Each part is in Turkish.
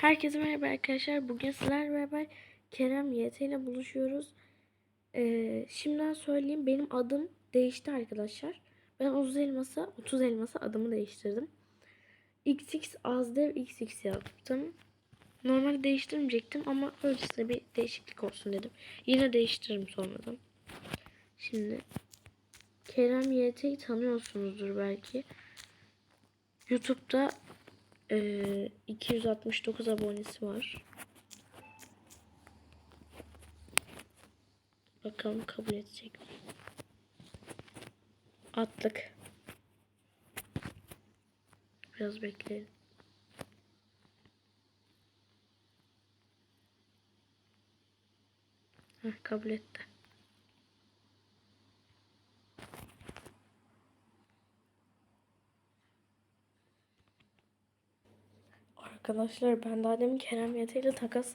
Herkese merhaba arkadaşlar. Bugün sizlerle beraber Kerem YT ile buluşuyoruz. Ee, şimdiden söyleyeyim benim adım değişti arkadaşlar. Ben 30 elmasa 30 elmasa adımı değiştirdim. XX Azdev XX yaptım. Normalde değiştirmeyecektim ama öylesine bir değişiklik olsun dedim. Yine değiştiririm sonradan. Şimdi Kerem YT'yi tanıyorsunuzdur belki. YouTube'da ee, 269 abonesi var. Bakalım kabul edecek mi? Attık. Biraz bekleyelim. Heh, kabul etti. Arkadaşlar ben daha demin Kerem Yete ile takas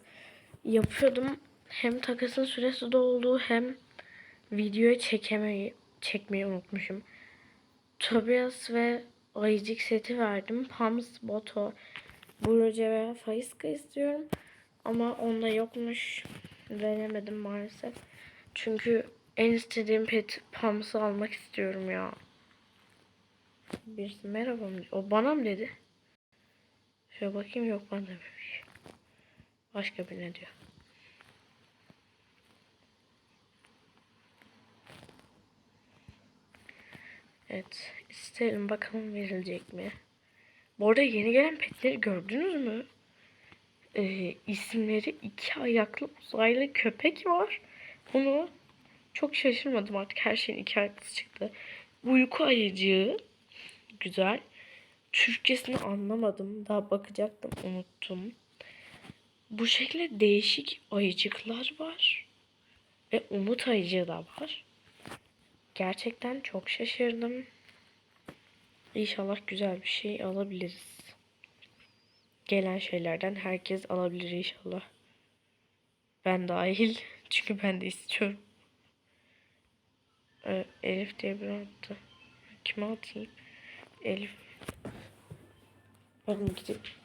yapıyordum. Hem takasın süresi doldu hem videoya çekemeyi çekmeyi unutmuşum. Tobias ve Ayıcık seti verdim. Pams, Boto, Broce ve Faiska istiyorum. Ama onda yokmuş. Veremedim maalesef. Çünkü en istediğim pet Pams'ı almak istiyorum ya. Birisi merhaba mı? O bana mı dedi? Şöyle bakayım yok bana dememiş. Başka birine diyor. Evet. isterim bakalım verilecek mi? Bu arada yeni gelen petleri gördünüz mü? Ee, isimleri iki ayaklı uzaylı köpek var. Bunu çok şaşırmadım artık. Her şeyin iki ayaklısı çıktı. Uyku ayıcığı. Güzel. Türkçesini anlamadım. Daha bakacaktım unuttum. Bu şekilde değişik ayıcıklar var. Ve umut ayıcığı da var. Gerçekten çok şaşırdım. İnşallah güzel bir şey alabiliriz. Gelen şeylerden herkes alabilir inşallah. Ben dahil. Çünkü ben de istiyorum. Ee, Elif diye bir attı. Kime atayım? Elif. Bakın gidip